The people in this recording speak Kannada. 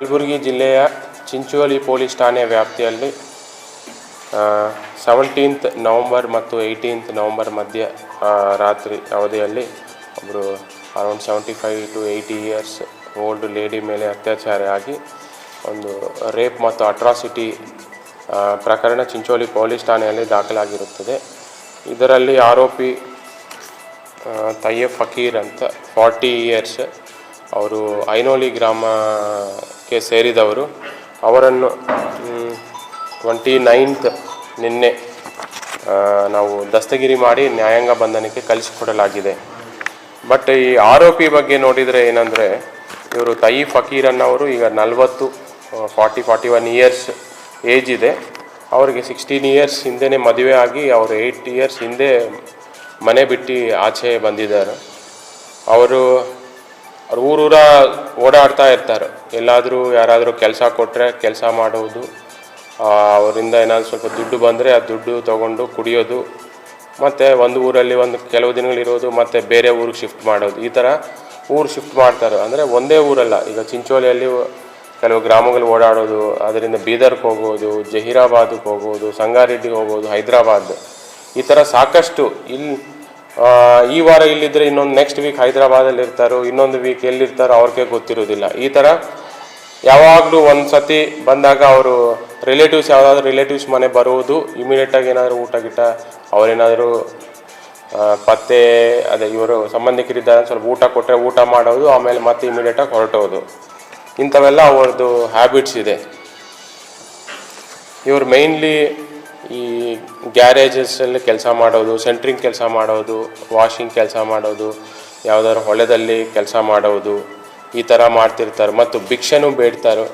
ಕಲಬುರಗಿ ಜಿಲ್ಲೆಯ ಚಿಂಚೋಳಿ ಪೊಲೀಸ್ ಠಾಣೆ ವ್ಯಾಪ್ತಿಯಲ್ಲಿ ಸೆವೆಂಟೀನ್ತ್ ನವಂಬರ್ ಮತ್ತು ಏಯ್ಟೀನ್ತ್ ನವಂಬರ್ ಮಧ್ಯ ರಾತ್ರಿ ಅವಧಿಯಲ್ಲಿ ಒಬ್ಬರು around seventy five to eighty years old lady ಮೇಲೆ ಅತ್ಯಾಚಾರ ಆಗಿ ಒಂದು ರೇಪ್ ಮತ್ತು ಅಟ್ರಾಸಿಟಿ ಪ್ರಕರಣ ಚಿಂಚೋಳಿ ಪೊಲೀಸ್ ಠಾಣೆಯಲ್ಲಿ ದಾಖಲಾಗಿರುತ್ತದೆ. ಇದರಲ್ಲಿ ಆರೋಪಿ ತಯ್ಯ ಫಕೀರ್ ಅಂತ ಫಾರ್ಟಿ ಇಯರ್ಸ್ ಅವರು ಐನೋಳಿ ಸೇರಿದವರು. ಅವರನ್ನು ಟ್ವೆಂಟಿ ನೈನ್ತ್ ನಿನ್ನೆ ನಾವು ದಸ್ತಗಿರಿ ಮಾಡಿ ನ್ಯಾಯಾಂಗ ಬಂಧನಕ್ಕೆ ಕಳಿಸಿಕೊಡಲಾಗಿದೆ. ಬಟ್ ಈ ಆರೋಪಿ ಬಗ್ಗೆ ನೋಡಿದರೆ ಏನಂದರೆ, ಇವರು ತಯಿ ಫಕೀರ್ ಅನ್ನೋರು ಈಗ ನಲವತ್ತು forty forty one years age ಇದೆ. ಅವರಿಗೆ ಸಿಕ್ಸ್ಟೀನ್ ಇಯರ್ಸ್ ಹಿಂದೆ ಮದುವೆ ಆಗಿ ಅವರು ಏಯ್ಟ್ ಇಯರ್ಸ್ ಹಿಂದೆ ಮನೆ ಬಿಟ್ಟು ಆಚೆ ಬಂದಿದ್ದಾರೆ. ಅವರು, ಅವ್ರು ಊರೂರ ಓಡಾಡ್ತಾ ಇರ್ತಾರೆ. ಎಲ್ಲಾದರೂ ಯಾರಾದರೂ ಕೆಲಸ ಕೊಟ್ಟರೆ ಕೆಲಸ ಮಾಡೋದು ಆ, ಅವರಿಂದ ಏನಾದರೂ ಸ್ವಲ್ಪ ದುಡ್ಡು ಬಂದರೆ ಆ ದುಡ್ಡು ತೊಗೊಂಡು ಕುಡಿಯೋದು ಮತ್ತು ಒಂದು ಊರಲ್ಲಿ ಒಂದು ಕೆಲವು ದಿನಗಳಿರೋದು ಮತ್ತು ಬೇರೆ ಊರಿಗೆ ಶಿಫ್ಟ್ ಮಾಡೋದು. ಈ ಥರ ಊರು ಶಿಫ್ಟ್ ಮಾಡ್ತಾರೆ. ಅಂದರೆ ಒಂದೇ ಊರಲ್ಲ. ಈಗ ಚಿಂಚೋಳಿಯಲ್ಲಿ ಕೆಲವು ಗ್ರಾಮಗಳು ಓಡಾಡೋದು ಅದರಿಂದ ಬೀದರ್ಗೆ ಹೋಗೋದು ಜಹೀರಾಬಾದ್ಗೆ ಹೋಗೋದು ಸಂಗಾರೆಡ್ಡಿಗೆ ಹೋಗೋದು ಹೈದರಾಬಾದ್. ಈ ಥರ ಸಾಕಷ್ಟು ಇಲ್ಲಿ ಈ ವಾರ ಇಲ್ಲಿದ್ದರೆ ಇನ್ನೊಂದು ನೆಕ್ಸ್ಟ್ ವೀಕ್ ಹೈದರಾಬಾದಲ್ಲಿ ಇರ್ತಾರೋ, ಇನ್ನೊಂದು ವೀಕ್ ಎಲ್ಲಿರ್ತಾರೋ ಅವ್ರಿಗೆ ಗೊತ್ತಿರೋದಿಲ್ಲ ಈ ಥರ ಯಾವಾಗಲೂ ಒಂದು ಸತಿ ಬಂದಾಗ ಅವರು ರಿಲೇಟಿವ್ಸ್ ಯಾವುದಾದ್ರೂ ರಿಲೇಟಿವ್ಸ್ ಮನೆ ಬರುವುದು ಇಮಿಡಿಯೇಟಾಗಿ ಏನಾದರೂ ಊಟ ಗಿಟ, ಅವರೇನಾದರೂ ಪತ್ತೆ, ಅದೇ ಇವರು ಸಂಬಂಧಿಕರಿದ್ದಾರೆ ಸ್ವಲ್ಪ ಊಟ ಕೊಟ್ಟರೆ ಊಟ ಮಾಡೋದು, ಆಮೇಲೆ ಮತ್ತೆ ಇಮಿಡಿಯೇಟಾಗಿ ಹೊರಟೋದು. ಇಂಥವೆಲ್ಲ ಅವ್ರದ್ದು ಹ್ಯಾಬಿಟ್ಸ್ ಇದೆ. ಇವರು ಮೈನ್ಲಿ ಈ ಗ್ಯಾರೇಜಸಲ್ಲಿ ಕೆಲಸ ಮಾಡೋದು, ಸೆಂಟ್ರಿಂಗ್ ಕೆಲಸ ಮಾಡೋದು, ವಾಷಿಂಗ್ ಕೆಲಸ ಮಾಡೋದು, ಯಾವುದಾದ್ರು ಹೊಲದಲ್ಲಿ ಕೆಲಸ ಮಾಡೋದು, ಈ ಥರ ಮಾಡ್ತಿರ್ತಾರೆ. ಮತ್ತು ಭಿಕ್ಷೆನೂ ಬೇಡ್ತಾರೆ.